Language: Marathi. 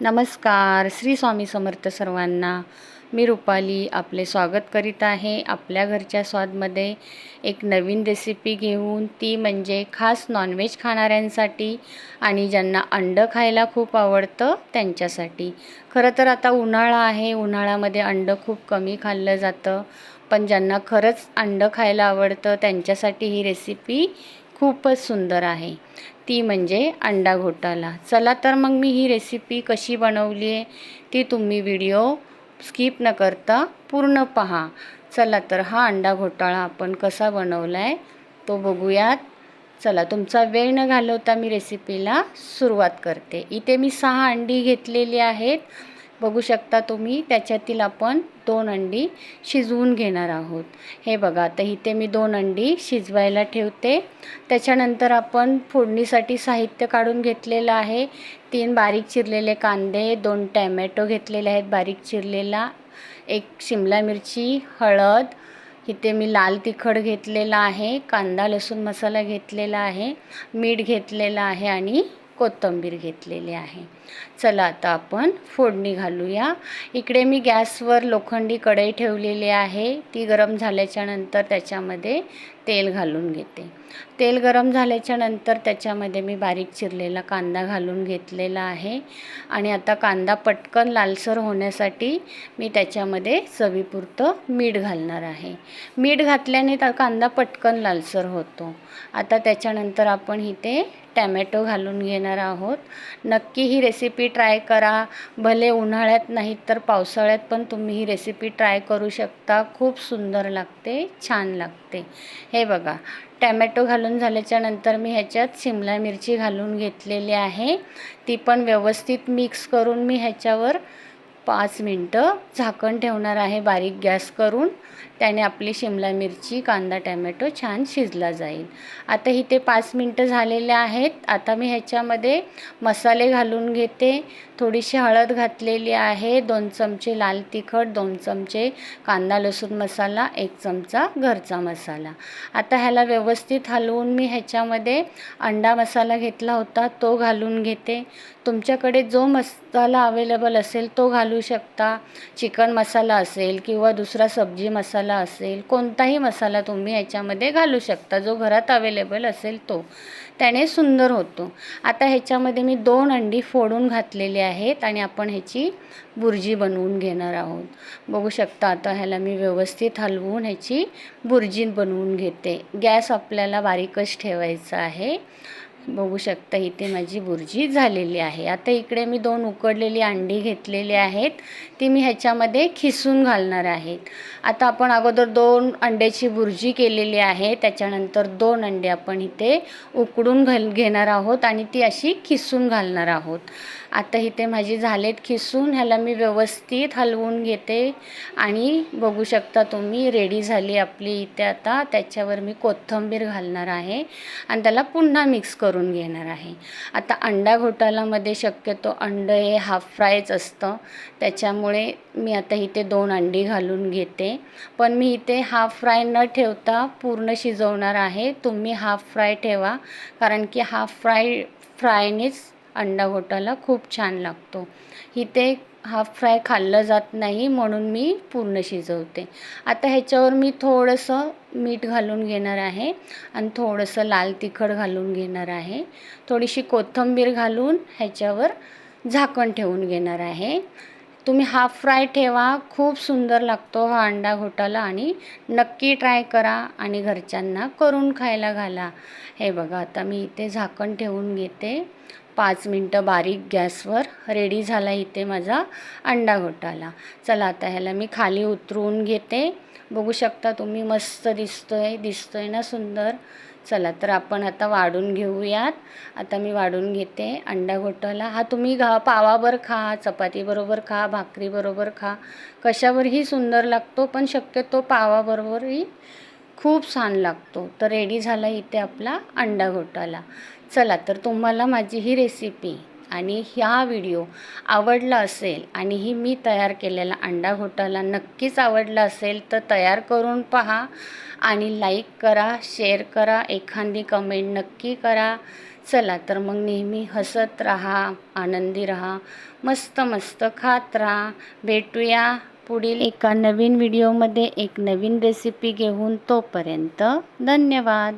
नमस्कार श्री स्वामी समर्थ सर्वांना. मी रुपाली आपले स्वागत करीत आहे आपल्या घरच्या स्वादमध्ये. एक नवीन रेसिपी घेऊन ती म्हणजे खास नॉनव्हेज खाणाऱ्यांसाठी आणि ज्यांना अंडं खायला खूप आवडतं त्यांच्यासाठी. खरं तर आता उन्हाळा आहे उन्हाळ्यामध्ये अंडं खूप कमी खाल्लं जातं. पण ज्यांना खरंच अंडं खायला आवडतं त्यांच्यासाठी ही रेसिपी खूपच सुंदर आहे. ती म्हणजे अंडा घोटाला. चला तर मग मी ही रेसिपी कशी बनवली आहे ती तुम्ही व्हिडिओ स्किप न करता पूर्ण पहा. चला तर हा अंडा घोटाळा आपण कसा बनवला आहे तो बघूयात. चला तुमचा वेळ न घालवता मी रेसिपीला सुरुवात करते. इथे मी सहा अंडी घेतलेली आहेत. बघू शकता तुम्ही त्याच्यातील आपण दोन अंडी शिजवून घेणार आहोत. हे बघा आता इथे मी दोन अंडी शिजवायला ठेवते. त्याच्यानंतर आपण फोडणीसाठी साहित्य काढून घेतलेलं आहे. तीन बारीक चिरलेले कांदे दोन टॅमॅटो घेतलेले आहेत बारीक चिरलेला एक शिमला मिरची हळद इथे मी लाल तिखट घेतलेला आहे कांदा लसूण मसाला घेतलेला आहे मीठ घेतलेलं आहे आणि कोथिंबीर घेतलेली आहे. चला आता आपण फोडणी घालूया. इकडे मी गॅसवर लोखंडी कढई ठेवलेली आहे. ती गरम झाल्याच्यानंतर त्याच्यामध्ये तेल घालून घेते. तेल गरम झाल्याच्यानंतर त्याच्यामध्ये मी बारीक चिरलेला कांदा घालून घेतलेला आहे. आणि आता कांदा पटकन लालसर होण्यासाठी मी त्याच्यामध्ये चवीपुरतं मीठ घालणार आहे. मीठ घातल्याने तर कांदा पटकन लालसर होतो. आता त्याच्यानंतर आपण इथे टॅमॅटो घालून घेणार आहोत. नक्की ही रेसिपी ट्राय करा. भले उन्हाळ्यात नाही तर पावसाळ्यात पण तुम्ही ही रेसिपी ट्राय करू शकता. खूप सुंदर लागते छान लागते. हे बघा टॅमॅटो घालून झाल्याच्यानंतर मी ह्याच्यात शिमला मिरची घालून घेतलेली आहे. ती पण व्यवस्थित मिक्स करून मी ह्याच्यावर पाच मिनटं झाकण ठेवणार आहे बारीक गॅस करून. त्याने आपली शिमला मिरची कांदा टॅमॅटो छान शिजला जाईल. आता इथे पाच मिनटं झालेले आहेत. आता मी ह्याच्यामध्ये मसाले घालून घेते. थोडीशी हळद घातलेली आहे. दोन चमचे लाल तिखट दोन चमचे कांदा लसूण मसाला एक चमचा घरचा मसाला. आता ह्याला व्यवस्थित हलवून मी ह्याच्यामध्ये अंडा मसाला घेतला होता तो घालून घेते. तुमच्याकडे जो मसाला अवेलेबल असेल तो घालून घालू शकता? चिकन मसाला असेल किंवा दुसरा सब्जी मसाला असेल कोणताही मसाला तुम्ही याच्यामध्ये घालू शकता जो घरात अवेलेबल असेल तो. त्याने सुंदर होतो. आता ह्याच्यामध्ये मी दोन अंडी फोडून घातलेली आहेत आणि आपण ह्याची बुर्जी बनवून घेणार आहोत. बघू शकता आता ह्याला मी व्यवस्थित हलवून ह्याची बुर्जी बनवून घेते. गॅस आपल्याला बारीकच ठेवायचा आहे. बघू शकता इथे माझी बुर्जी झालेली आहे. आता इकडे मी दोन उकडलेली अंडी घेतलेली आहेत. ती मी ह्याच्यामध्ये खिसून घालणार आहेत आता आपण अगोदर दोन अंड्याची बुर्जी केलेली आहे. त्याच्यानंतर दोन अंडे आपण इथे उकडून घाल घेणार आहोत आणि ती अशी खिसून घालणार आहोत. आता इथे माझी झालेत खिसून. ह्याला मी व्यवस्थित हलवून घेते आणि बघू शकता तुम्ही रेडी झाली आपली इथे आता. त्याच्यावर मी कोथिंबीर घालणार आहे आणि त्याला पुन्हा मिक्स करून घेणार आहे. आता अंडा घोटालामध्ये शक्यतो अंडं हे हाफ फ्रायच असतं. त्याच्यामुळे मी आता इथे दोन अंडी घालून घेते. पण मी इथे हाफ फ्राय न ठेवता पूर्ण शिजवणार आहे. तुम्ही हाफ फ्राय ठेवा. कारण की हाफ फ्राय फ्रायनेच अंडा घोटाला खूप छान लागतो. इथे हाफ फ्राय खाल्लं जात नाही म्हणून मी पूर्ण शिजवते. आता ह्याच्यावर मी थोडंसं मीठ घालून घेणार आहे आणि थोडंसं लाल तिखट घालून घेणार आहे. थोडीशी कोथिंबीर घालून ह्याच्यावर झाकण ठेवून घेणार आहे. तुम्ही हाफ फ्राय ठेवा खूप सुंदर लागतो हा अंडा घोटाला आणि नक्की ट्राय करा आणि घरच्यांना करून खायला घाला. हे बघा आता मी इथे झाकण ठेवून घेते. पाच मिनटं बारीक गॅसवर रेडी झाला इथे माझा अंडा घोटाला. चला आता ह्याला मी खाली उतरवून घेते. बघू शकता तुम्ही मस्त दिसतोय दिसतोय ना सुंदर? चला तर आपण आता वाढून घेऊयात. आता मी वाढून घेते अंडा घोटाला. हा तुम्ही घा पावावर खा चपातीबरोबर खा भाकरीबरोबर खा. कशावरही सुंदर लागतो पण शक्यतो पावाबरोबरही खूप छान लागतो. तर रेडी झाला इथे आपला अंडा घोटाला. चला तर तुम्हाला माझी ही रेसिपी आणि ह्या व्हिडिओ आवडला असेल आणि ही मी तयार केलेला अंडा घोटाला नक्कीच आवडला असेल तर तयार करून पहा आणि लाईक करा शेअर करा एखादी कमेंट नक्की करा. चला तर मग नेहमी हसत राहा आनंदी राहा मस्त मस्त खात राहा. भेटूया. पुढील एका नवीन व्हिडिओमध्ये एक नवीन रेसिपी घेऊन तोपर्यंत धन्यवाद.